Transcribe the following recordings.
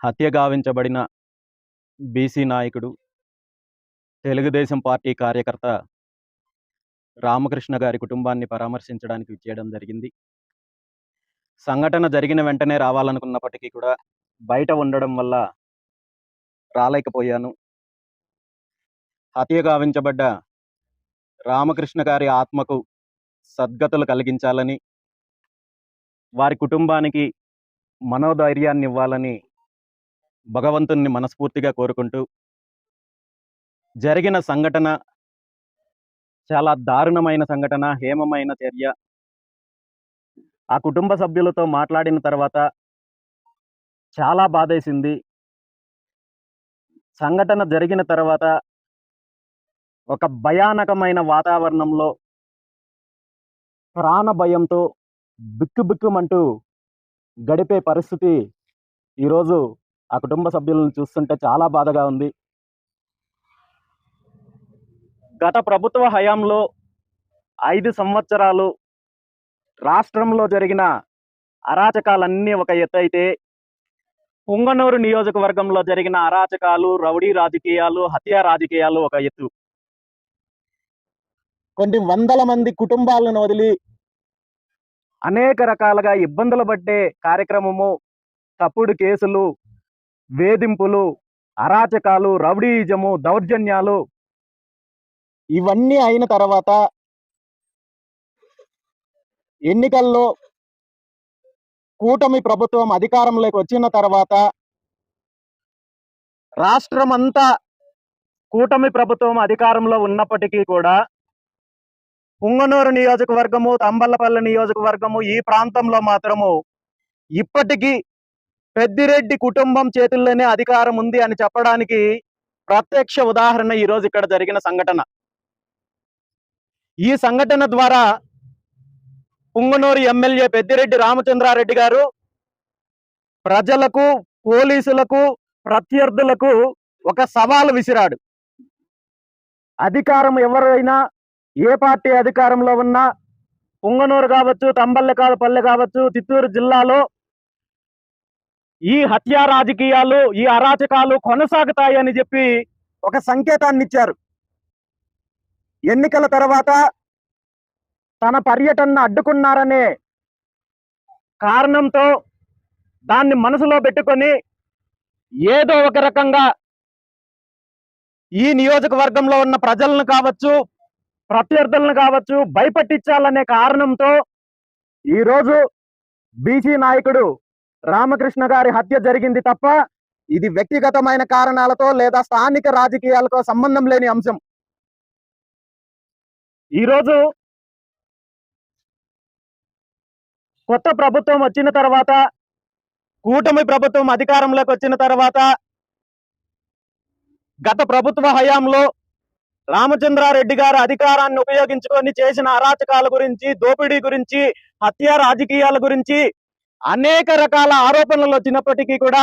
హత్య గావించబడిన బీసీ నాయకుడు తెలుగుదేశం పార్టీ కార్యకర్త రామకృష్ణ గారి కుటుంబాన్ని పరామర్శించడానికి చేయడం జరిగింది. సంఘటన జరిగిన వెంటనే రావాలనుకున్నప్పటికీ కూడా బయట ఉండడం వల్ల రాలేకపోయాను. హత్య గావించబడ్డ రామకృష్ణ గారి ఆత్మకు సద్గతులు కలిగించాలని వారి కుటుంబానికి మనోధైర్యాన్ని ఇవ్వాలని భగవంతుణ్ణి మనస్ఫూర్తిగా కోరుకుంటూ జరిగిన సంఘటన చాలా దారుణమైన సంఘటన హేమమైన చర్య. ఆ కుటుంబ సభ్యులతో మాట్లాడిన తర్వాత చాలా బాధేసింది. సంఘటన జరిగిన తర్వాత ఒక భయానకమైన వాతావరణంలో ప్రాణ భయంతో బిక్కుబిక్కుమంటూ గడిపే పరిస్థితి ఈరోజు ఆ కుటుంబ సభ్యులను చూస్తుంటే చాలా బాధగా ఉంది. గత ప్రభుత్వ హయాంలో ఐదు సంవత్సరాలు రాష్ట్రంలో జరిగిన అరాచకాలన్నీ ఒక ఎత్తు అయితే పుంగనూరు నియోజకవర్గంలో జరిగిన అరాచకాలు రౌడీ రాజకీయాలు హత్య రాజకీయాలు ఒక ఎత్తు. కొన్ని వందల మంది కుటుంబాలను వదిలి అనేక రకాలుగా ఇబ్బందులు పడ్డే కార్యక్రమము తప్పుడు కేసులు వేధింపులు అరాచకాలు రౌడీయిజము దౌర్జన్యాలు ఇవన్నీ అయిన తర్వాత ఎన్నికల్లో కూటమి ప్రభుత్వం అధికారంలోకి వచ్చిన తర్వాత రాష్ట్రం అంతా కూటమి ప్రభుత్వం అధికారంలో ఉన్నప్పటికీ కూడా పుంగనూరు నియోజకవర్గము తంబల్లపల్లి నియోజకవర్గము ఈ ప్రాంతంలో మాత్రము ఇప్పటికీ పెద్దిరెడ్డి కుటుంబం చేతుల్లోనే అధికారం ఉంది అని చెప్పడానికి ప్రత్యక్ష ఉదాహరణ ఈరోజు ఇక్కడ జరిగిన సంఘటన. ఈ సంఘటన ద్వారా పుంగనూరు ఎమ్మెల్యే పెద్దిరెడ్డి రామచంద్రారెడ్డి గారు ప్రజలకు పోలీసులకు ప్రత్యర్థులకు ఒక సవాలు విసిరాడు. అధికారం ఎవరైనా ఏ పార్టీ అధికారంలో ఉన్నా పుంగనూరు కావచ్చు తంబల్లెకాలు పల్లె కావచ్చు చిత్తూరు జిల్లాలో ఈ హత్యా రాజకీయాలు ఈ అరాచకాలు కొనసాగుతాయి అని చెప్పి ఒక సంకేతాన్ని ఇచ్చారు ఎన్నికల తర్వాత తన పర్యటనను అడ్డుకున్నారనే కారణంతో దాన్ని మనసులో పెట్టుకొని ఏదో ఒక రకంగా ఈ నియోజకవర్గంలో ఉన్న ప్రజలను కావచ్చు ప్రత్యర్థులను కావచ్చు భయపట్టించాలనే కారణంతో ఈరోజు బీసీ నాయకుడు రామకృష్ణ గారి హత్య జరిగింది తప్ప ఇది వ్యక్తిగతమైన కారణాలతో లేదా స్థానిక రాజకీయాలతో సంబంధం లేని అంశం. ఈరోజు కొత్త ప్రభుత్వం వచ్చిన తర్వాత కూటమి ప్రభుత్వం అధికారంలోకి వచ్చిన తర్వాత గత ప్రభుత్వ హయాంలో రామచంద్రారెడ్డి గారు అధికారాన్ని ఉపయోగించుకొని చేసిన అరాచకాల గురించి దోపిడీ గురించి హత్య రాజకీయాల గురించి అనేక రకాల ఆరోపణలు వచ్చినప్పటికీ కూడా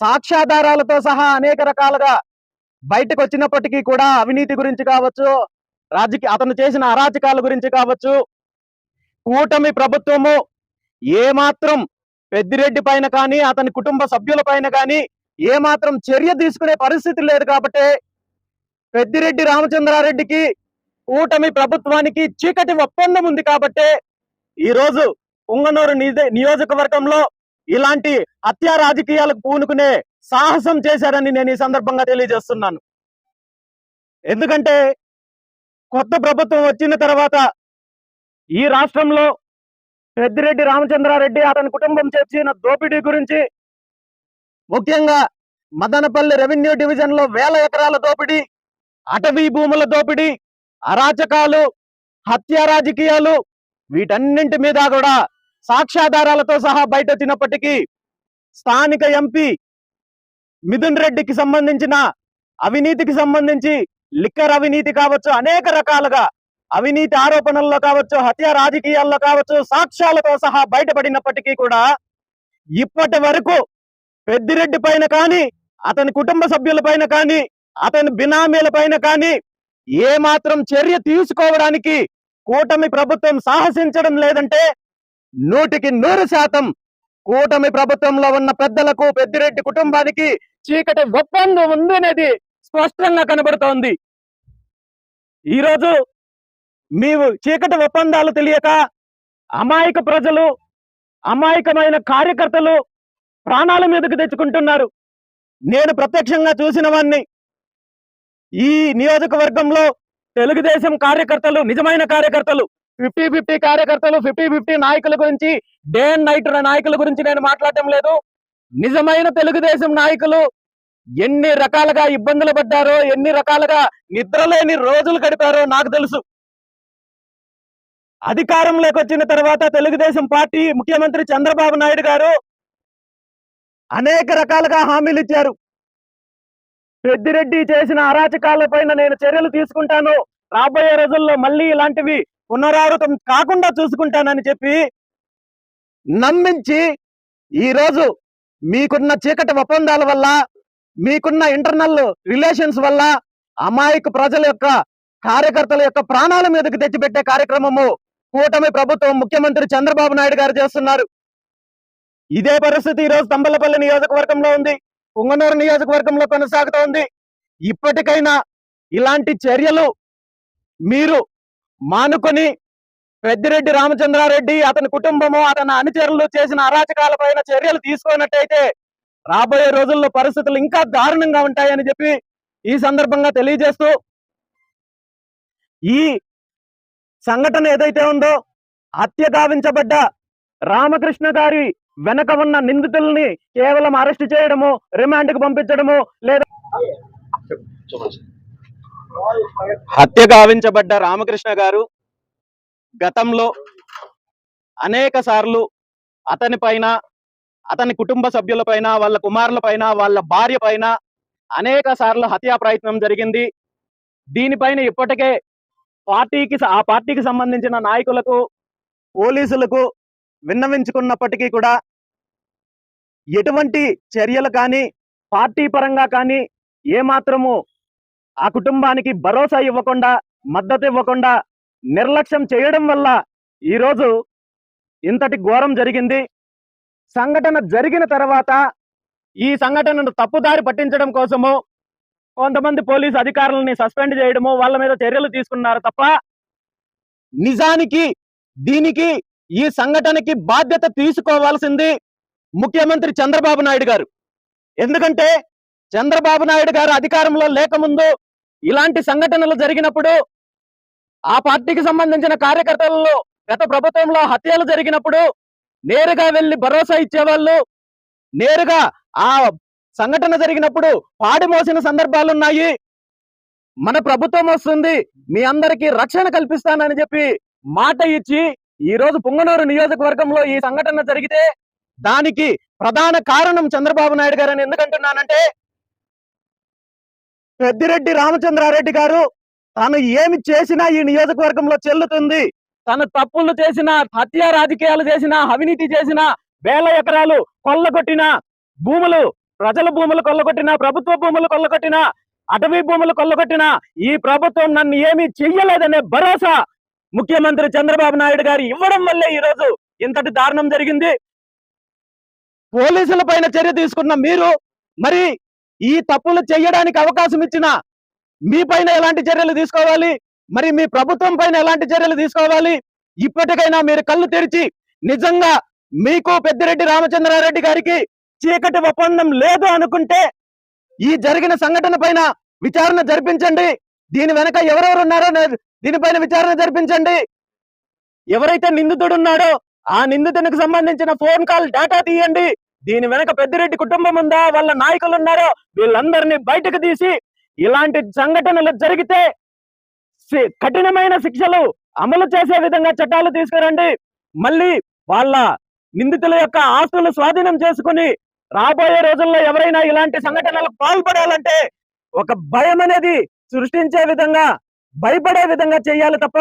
సాక్ష్యాధారాలతో సహా అనేక రకాలుగా బయటకు వచ్చినప్పటికీ కూడా అవినీతి గురించి కావచ్చు రాజకీయ అతను చేసిన అరాచకాల గురించి కావచ్చు కూటమి ప్రభుత్వము ఏమాత్రం పెద్దిరెడ్డి పైన కానీ అతని కుటుంబ సభ్యుల పైన కానీ ఏమాత్రం చర్య తీసుకునే పరిస్థితి లేదు కాబట్టి పెద్దిరెడ్డి రామచంద్రారెడ్డికి కూటమి ప్రభుత్వానికి చీకటి ఒప్పందం ఉంది కాబట్టి ఈరోజు ఉంగనూరు నియోజకవర్గంలో ఇలాంటి హత్యా రాజకీయాలకు పూనుకునే సాహసం చేశారని నేను ఈ సందర్భంగా తెలియజేస్తున్నాను. ఎందుకంటే కొత్త ప్రభుత్వం వచ్చిన తర్వాత ఈ రాష్ట్రంలో పెద్దిరెడ్డి రామచంద్రారెడ్డి అతని కుటుంబం చేసిన దోపిడీ గురించి ముఖ్యంగా మదనపల్లి రెవెన్యూ డివిజన్లో వేల ఎకరాల దోపిడీ అటవీ భూముల దోపిడీ అరాచకాలు హత్య రాజకీయాలు వీటన్నింటి మీద కూడా సాక్ష్యాధారాలతో సహా బయట వచ్చినప్పటికీ స్థానిక ఎంపీ మిథున్ రెడ్డికి సంబంధించిన అవినీతికి సంబంధించి లిక్కర్ అవినీతి కావచ్చు అనేక రకాలుగా అవినీతి ఆరోపణల్లో కావచ్చు హత్య రాజకీయాల్లో కావచ్చు సాక్ష్యాలతో సహా బయటపడినప్పటికీ కూడా ఇప్పటి వరకు పెద్దిరెడ్డి పైన కానీ అతని కుటుంబ సభ్యుల పైన కానీ అతని బినామీల పైన కానీ ఏ మాత్రం చర్య తీసుకోవడానికి కూటమి ప్రభుత్వం సాహసించడం లేదంటే నూటికి నూరు శాతం కూటమి ప్రభుత్వంలో ఉన్న పెద్దలకు పెద్దిరెడ్డి కుటుంబానికి చీకటి ఒప్పందం ఉంది అనేది స్పష్టంగా కనబడుతోంది. ఈరోజు మీరు చీకటి ఒప్పందాలు తెలియక అమాయక ప్రజలు అమాయకమైన కార్యకర్తలు ప్రాణాల మీదకు తెచ్చుకుంటున్నారు. నేను ప్రత్యక్షంగా చూసిన వాణ్ణి. ఈ నియోజకవర్గంలో తెలుగుదేశం కార్యకర్తలు నిజమైన కార్యకర్తలు ఫిఫ్టీ ఫిఫ్టీ కార్యకర్తలు ఫిఫ్టీ ఫిఫ్టీ నాయకుల గురించి డే అండ్ నైట్ నాయకుల గురించి నేను మాట్లాడటం లేదు. నిజమైన తెలుగుదేశం నాయకులు ఎన్ని రకాలుగా ఇబ్బందులు పడ్డారో ఎన్ని రకాలుగా నిద్రలేని రోజులు గడిపారో నాకు తెలుసు. అధికారంలోకి వచ్చిన తర్వాత తెలుగుదేశం పార్టీ ముఖ్యమంత్రి చంద్రబాబు నాయుడు గారు అనేక రకాలుగా హామీలు ఇచ్చారు. పెద్దిరెడ్డి చేసిన అరాచకాల పైన నేను చర్యలు తీసుకుంటాను. రాబోయే రోజుల్లో మళ్ళీ ఇలాంటివి పునరావృతం కాకుండా చూసుకుంటానని చెప్పి నమ్మించి ఈ రోజు మీకున్న చీకటి ఒప్పందాల వల్ల మీకున్న ఇంటర్నల్ రిలేషన్స్ వల్ల అమాయక ప్రజల యొక్క కార్యకర్తల యొక్క ప్రాణాల మీదకి తెచ్చిపెట్టే కార్యక్రమము కూటమి ప్రభుత్వం ముఖ్యమంత్రి చంద్రబాబు నాయుడు గారు చేస్తున్నారు. ఇదే పరిస్థితి ఈ రోజు తంబలపల్లి నియోజకవర్గంలో ఉంది. పొంగనూరు నియోజకవర్గంలో కొనసాగుతోంది. ఇప్పటికైనా ఇలాంటి చర్యలు మీరు మానుకొని పెద్దిరెడ్డి రామచంద్రారెడ్డి అతని కుటుంబము అతని అనుచరులు చేసిన అరాచకాల పైన చర్యలు తీసుకున్నట్టయితే రాబోయే రోజుల్లో పరిస్థితులు ఇంకా దారుణంగా ఉంటాయని చెప్పి ఈ సందర్భంగా తెలియజేస్తూ ఈ సంఘటన ఏదైతే ఉందో హత్య గావించబడ్డ రామకృష్ణ గారి వెనక ఉన్న నిందితుల్ని కేవలం అరెస్ట్ చేయడము రిమాండ్కు పంపించడము లేదా హత్య గావించబడ్డ రామకృష్ణ గారు గతంలో అనేక సార్లు అతని పైన అతని కుటుంబ సభ్యుల పైన వాళ్ళ కుమారుల పైన వాళ్ళ భార్య పైన అనేక సార్లు హత్యా ప్రయత్నం జరిగింది. దీనిపైన ఇప్పటికే పార్టీకి ఆ పార్టీకి సంబంధించిన నాయకులకు పోలీసులకు విన్నవించుకున్నప్పటికీ కూడా ఎటువంటి చర్యలు కానీ పార్టీ పరంగా కానీ ఏమాత్రము ఆ కుటుంబానికి భరోసా ఇవ్వకుండా మద్దతు ఇవ్వకుండా నిర్లక్ష్యం చేయడం వల్ల ఈరోజు ఇంతటి ఘోరం జరిగింది. సంఘటన జరిగిన తర్వాత ఈ సంఘటనను తప్పుదారి పట్టించడం కోసము కొంతమంది పోలీసు అధికారులని సస్పెండ్ చేయడము వాళ్ళ మీద చర్యలు తీసుకున్నారు తప్ప నిజానికి దీనికి ఈ సంఘటనకి బాధ్యత తీసుకోవాల్సింది ముఖ్యమంత్రి చంద్రబాబు నాయుడు గారు. ఎందుకంటే చంద్రబాబు నాయుడు గారు అధికారంలో లేకముందు ఇలాంటి సంఘటనలు జరిగినప్పుడు ఆ పార్టీకి సంబంధించిన కార్యకర్తలలో గత ప్రభుత్వంలో హత్యలు జరిగినప్పుడు నేరుగా వెళ్ళి భరోసా ఇచ్చేవాళ్ళు నేరుగా ఆ సంఘటన జరిగినప్పుడు పాడి మోసిన సందర్భాలున్నాయి మన ప్రభుత్వం వస్తుంది మీ అందరికీ రక్షణ కల్పిస్తానని చెప్పి మాట ఇచ్చి ఈ రోజు పుంగనూరు నియోజకవర్గంలో ఈ సంఘటన జరిగితే దానికి ప్రధాన కారణం చంద్రబాబు నాయుడు గారు అని ఎందుకంటున్నానంటే పెద్దిరెడ్డి రామచంద్రారెడ్డి గారు తను ఏమి చేసినా ఈ నియోజకవర్గంలో చెల్లుతుంది. తను తప్పులు చేసిన హత్య రాజకీయాలు చేసిన అవినీతి చేసిన వేల ఎకరాలు కొల్లగొట్టిన భూములు ప్రజల భూములు కొల్లగొట్టిన ప్రభుత్వ భూములు కొల్లగొట్టిన అటవీ భూములు కొల్లగొట్టిన ఈ ప్రభుత్వం నన్ను ఏమీ చెయ్యలేదనే భరోసా ముఖ్యమంత్రి చంద్రబాబు నాయుడు గారు ఇవ్వడం వల్లే ఈ రోజు ఇంతటి దారుణం జరిగింది. పోలీసుల పైన చర్య తీసుకున్న మీరు మరి ఈ తప్పులు చేయడానికి అవకాశం ఇచ్చిన మీ పైన ఎలాంటి చర్యలు తీసుకోవాలి? మరి మీ ప్రభుత్వం పైన ఎలాంటి చర్యలు తీసుకోవాలి? ఇప్పటికైనా మీరు కళ్ళు తెరిచి నిజంగా మీకు పెద్దిరెడ్డి రామచంద్రారెడ్డి గారికి చీకటి ఒప్పందం లేదు అనుకుంటే ఈ జరిగిన సంఘటన పైన విచారణ జరిపించండి. దీని వెనక ఎవరెవరు ఉన్నారో దీనిపైన విచారణ జరిపించండి. ఎవరైతే నిందితుడు ఉన్నాడో ఆ నిందితునికి సంబంధించిన ఫోన్ కాల్ డేటా తీయండి. దీని వెనక పెద్దిరెడ్డి కుటుంబం ఉందా? వాళ్ళ నాయకులు ఉన్నారో వీళ్ళందరినీ బయటకు తీసి ఇలాంటి సంఘటనలు జరిగితే కఠినమైన శిక్షలు అమలు చేసే విధంగా చట్టాలు తీసుకురండి. మళ్ళీ వాళ్ళ నిందితుల యొక్క ఆస్తులు స్వాధీనం చేసుకుని రాబోయే రోజుల్లో ఎవరైనా ఇలాంటి సంఘటనలకు పాల్పడాలంటే ఒక భయం అనేది సృష్టించే విధంగా భయపడే విధంగా చేయాలి తప్ప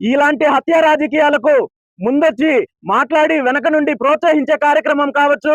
ఇలాంటి హత్య రాజకీయాలకు ముందొచ్చి మాట్లాడి వెనక నుండి ప్రోత్సహించే కార్యక్రమం కావచ్చు.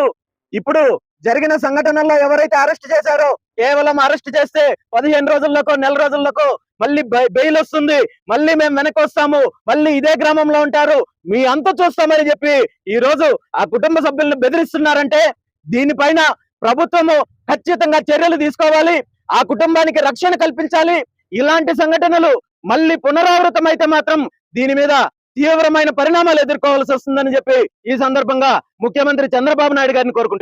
ఇప్పుడు జరిగిన సంఘటనల్లో ఎవరైతే అరెస్ట్ చేశారో కేవలం అరెస్ట్ చేస్తే పదిహేను రోజుల్లోకో నెల రోజుల్లోకో మళ్ళీ బెయిల్ వస్తుంది. మళ్ళీ మేము వెనక్కి వస్తాము. మళ్ళీ ఇదే గ్రామంలో ఉంటారు. మీ అంత చూస్తామని చెప్పి ఈ రోజు ఆ కుటుంబ సభ్యులను బెదిరిస్తున్నారంటే దీనిపైన ప్రభుత్వము ఖచ్చితంగా చర్యలు తీసుకోవాలి. ఆ కుటుంబానికి రక్షణ కల్పించాలి. ఇలాంటి సంఘటనలు మళ్ళీ పునరావృతం అయితే మాత్రం దీని మీద తీవ్రమైన పరిణామాలు ఎదుర్కోవాల్సి వస్తుందని చెప్పి ఈ సందర్భంగా ముఖ్యమంత్రి చంద్రబాబు నాయుడు గారిని కోరుకుంటున్నారు